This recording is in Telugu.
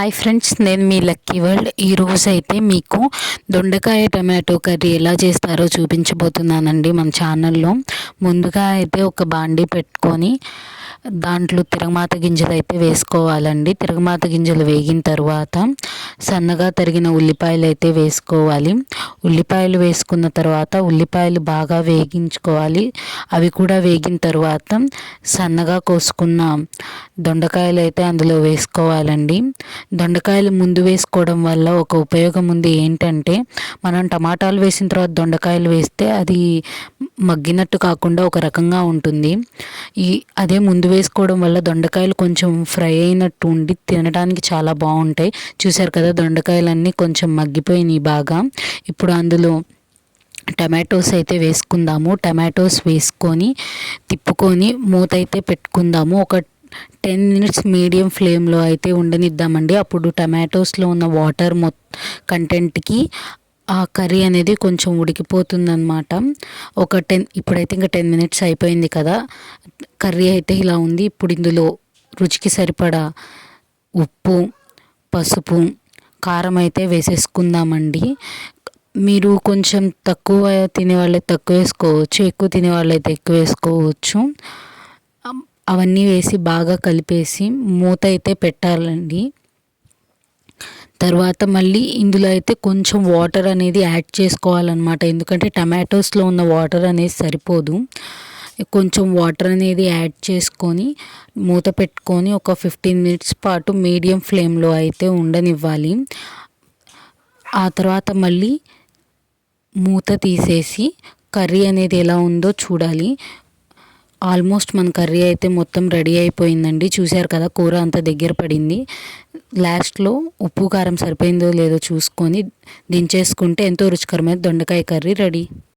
హాయ్ ఫ్రెండ్స్ నేను మీ లక్కీ వరల్డ్ ఈరోజు అయితే మీకు దొండకాయ టమాటో కర్రీ ఎలా చేస్తారో చూపించబోతున్నానండి మన ఛానల్లో. ముందుగా అయితే ఒక బాండీ పెట్టుకొని దాంట్లో తిరగమాత గింజలు అయితే వేసుకోవాలండి. తిరగమాత గింజలు వేగిన తర్వాత సన్నగా తరిగిన ఉల్లిపాయలు అయితే వేసుకోవాలి. ఉల్లిపాయలు వేసుకున్న తర్వాత ఉల్లిపాయలు బాగా వేగించుకోవాలి. అవి కూడా వేగిన తర్వాత సన్నగా కోసుకున్న దొండకాయలు అయితే అందులో వేసుకోవాలండి. దొండకాయలు ముందు వేసుకోవడం వల్ల ఒక ఉపయోగం ఉంది ఏంటంటే మనం టమాటాలు వేసిన తర్వాత దొండకాయలు వేస్తే అది మగ్గినట్టు కాకుండా ఒక రకంగా ఉంటుంది. ఈ అదే ముందు వేసుకోవడం వల్ల దొండకాయలు కొంచెం ఫ్రై అయినట్టు ఉండి తినడానికి చాలా బాగుంటాయి. చూశారు కదా దొండకాయలన్నీ కొంచెం మగ్గిపోయినాయి బాగా. ఇప్పుడు అందులో టమాటోస్ అయితే వేసుకుందాము. టమాటోస్ వేసుకొని తిప్పుకొని మూత అయితే పెట్టుకుందాము. ఒక టెన్ మినిట్స్ మీడియం ఫ్లేమ్లో అయితే ఉండనిద్దామండి. అప్పుడు టమాటోస్లో ఉన్న వాటర్ మొ కంటెంట్కి ఆ కర్రీ అనేది కొంచెం ఉడికిపోతుందన్నమాట. ఒక టెన్ ఇప్పుడైతే ఇంకా టెన్ మినిట్స్ అయిపోయింది కదా. కర్రీ అయితే ఇలా ఉంది. ఇప్పుడు ఇందులో రుచికి సరిపడా ఉప్పు పసుపు కారం అయితే వేసేసుకుందామండి. మీరు కొంచెం తక్కువ తినే వాళ్ళైతే తక్కువ వేసుకోవచ్చు ఎక్కువ తినే వాళ్ళైతే ఎక్కువ వేసుకోవచ్చు. అవన్నీ వేసి బాగా కలిపేసి మూత అయితే పెట్టాలండి. తర్వాత మళ్ళీ ఇందులో అయితే కొంచెం వాటర్ అనేది యాడ్ చేసుకోవాలన్నమాట. ఎందుకంటే టమాటోస్లో ఉన్న వాటర్ అనేది సరిపోదు. కొంచెం వాటర్ అనేది యాడ్ చేసుకొని మూత పెట్టుకొని ఒక ఫిఫ్టీన్ మినిట్స్ పాటు మీడియం ఫ్లేమ్లో అయితే ఉండనివ్వాలి. ఆ తర్వాత మళ్ళీ మూత తీసేసి కర్రీ అనేది ఎలా ఉందో చూడాలి. ఆల్మోస్ట్ మన కర్రీ అయితే మొత్తం రెడీ అయిపోయిందండి. చూశారు కదా కూర అంతా దగ్గర పడింది. లాస్ట్లో ఉప్పు కారం సరిపోయిందో లేదో చూసుకొని దించేసుకుంటే ఎంతో రుచికరమైన దొండకాయ కర్రీ రెడీ.